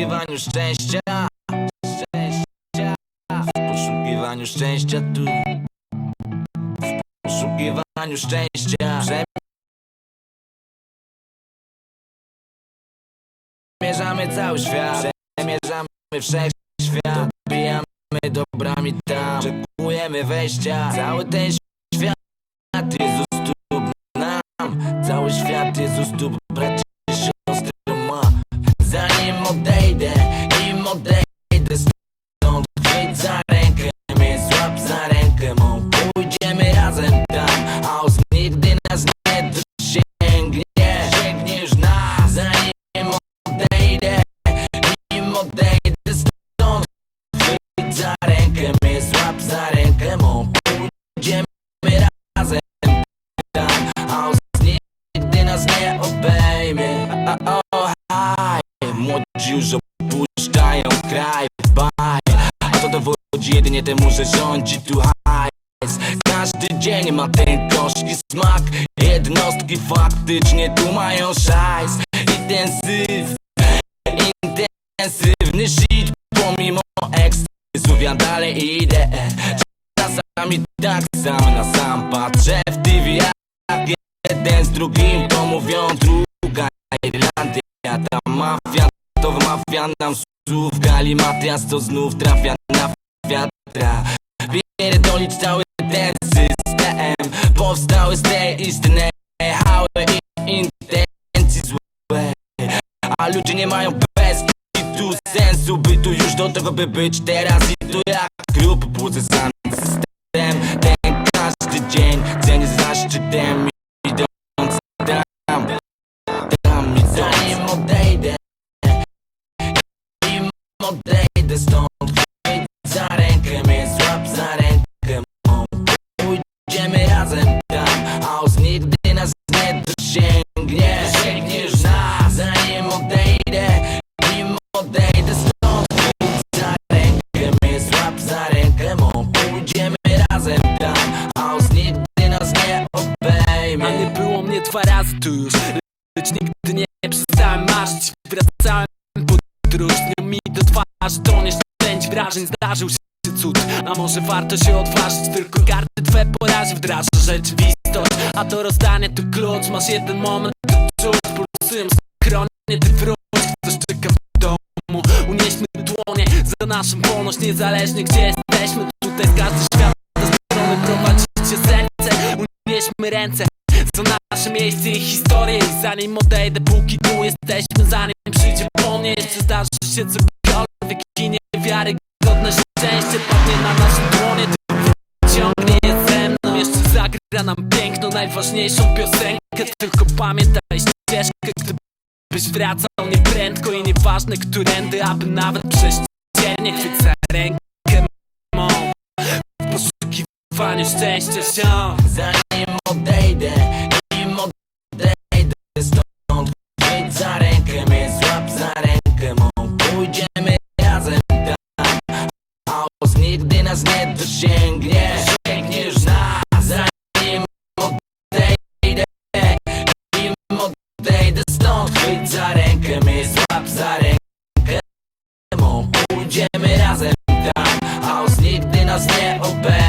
poszukiwaniu szczęścia. Szczęścia W poszukiwaniu szczęścia tu. W poszukiwaniu szczęścia. Przemierzamy cały świat. Przemierzamy wszechświat. Dobijamy dobrami tam. Czekujemy wejścia. Cały ten świat jest u stóp nam. Cały świat jest u stóp Zanim odejdę, im odejdę stąd kraj, A to dowodzi jedynie temu, że rządzi tu hajs. Każdy dzień ma ten gorzki smak. Jednostki faktycznie tu mają szajs. Intensyw, intensywny shit Pomimo ekstazów ja dalej idę. Czasami tak sam na sam patrzę w TV jak jeden z drugim to mówią druga Irlandia. Ta mafia wmawia nam słów. Galimatias to znów trafia na wiatra. Pierdolić cały ten system. Powstały z tej istnej hały i intencji A ludzie nie mają bez tu sensu bytu już do tego by być teraz. I tu jak klub budzę sam już Lecz nigdy nie przestałem marzyć Wracałem podróż z nią mi do twarzy To nieszczęść wrażeń zdarzył się cud. A może warto się odważyć Tylko karty twe porazi wdraża rzeczywistość. A do rozdania to klucz Masz jeden moment to czuć Pulsują skronie Ty wróć Ktoś czeka w domu. Unieśmy dłonie za naszą wolność Niezależnie gdzie jesteśmy. Tutaj z każdy świat do strony prowadzicie serce. Unieśmy ręce za nasze miejsce zanim odejdę, póki tu jesteśmy Zanim przyjdzie po mnie, jeszcze zdarzy się cokolwiek I niewiarygodne szczęście padnie na nasze dłonie. Ciągnie je ze mną Jeszcze zagra nam piękną, najważniejszą piosenkę. Tylko pamiętaj ścieżkę, gdybyś wracał nieprędko I nieważne którędy, aby nawet prześciernie Chwyć za rękę mą. W poszukiwaniu szczęścia się Zanim odejdę, Pójdziemy razem tam. Os nigdy nas nie obejmie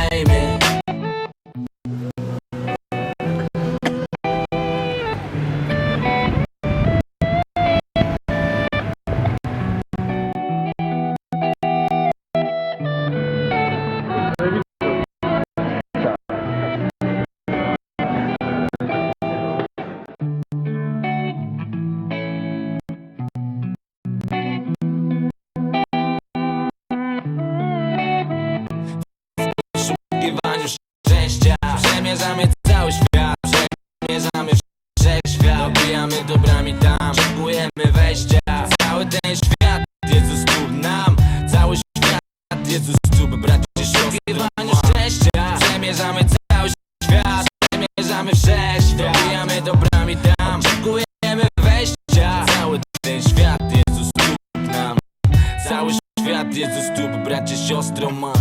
Przemierzamy wszechświat Dobijamy dobrami tam. Czekujemy wejścia. Cały ten świat u stóp nam. Cały świat u stóp braci i siostro ma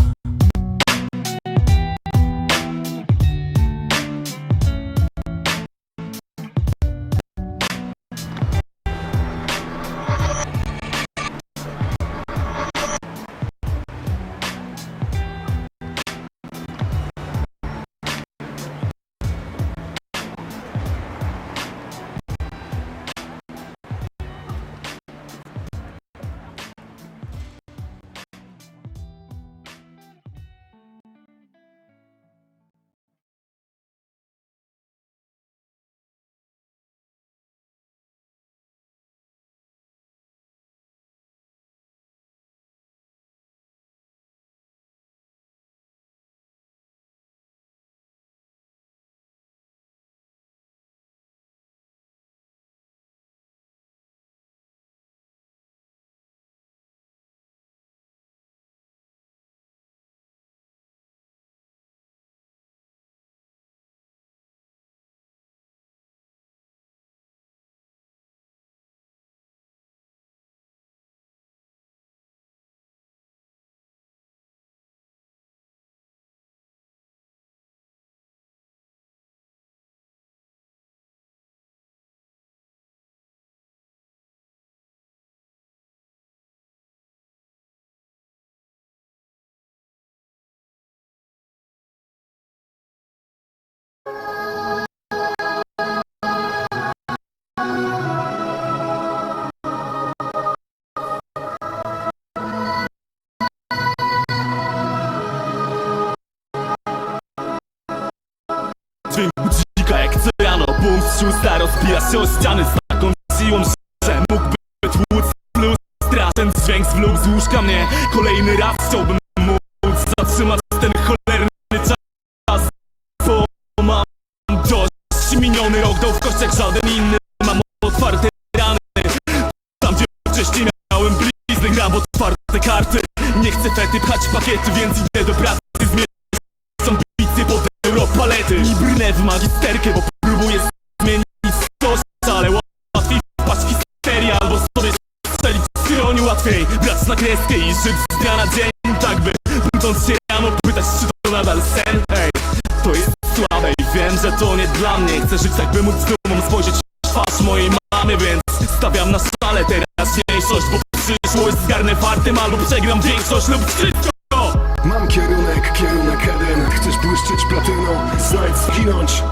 Szósta rozbija się o ściany Z taką siłą, że mógłby tłuc lustra Ten dźwięk zwlókł z łóżka mnie. Kolejny raz chciałbym móc Zatrzymać ten cholerny czas Bo mam dość. Miniony rok dał w kość jak żaden inny. Mam otwarte rany. Tam gdzie wcześniej miałem blizny Gram otwarte karty. Nie chcę fety pchać pakiety Więc idę do pracy. Zmierzę są bicje pod europalety I brnę w magisterkę, bo Chcę żyć tak by móc dumą spojrzeć twarz mojej mamy Więc stawiam na szale teraźniejszość Bo przyszłość zgarnę fartem albo przegram większość lub wszystko. Mam kierunek, kierunek jeden. Chcesz błyszczeć platyną, znajdź zginąć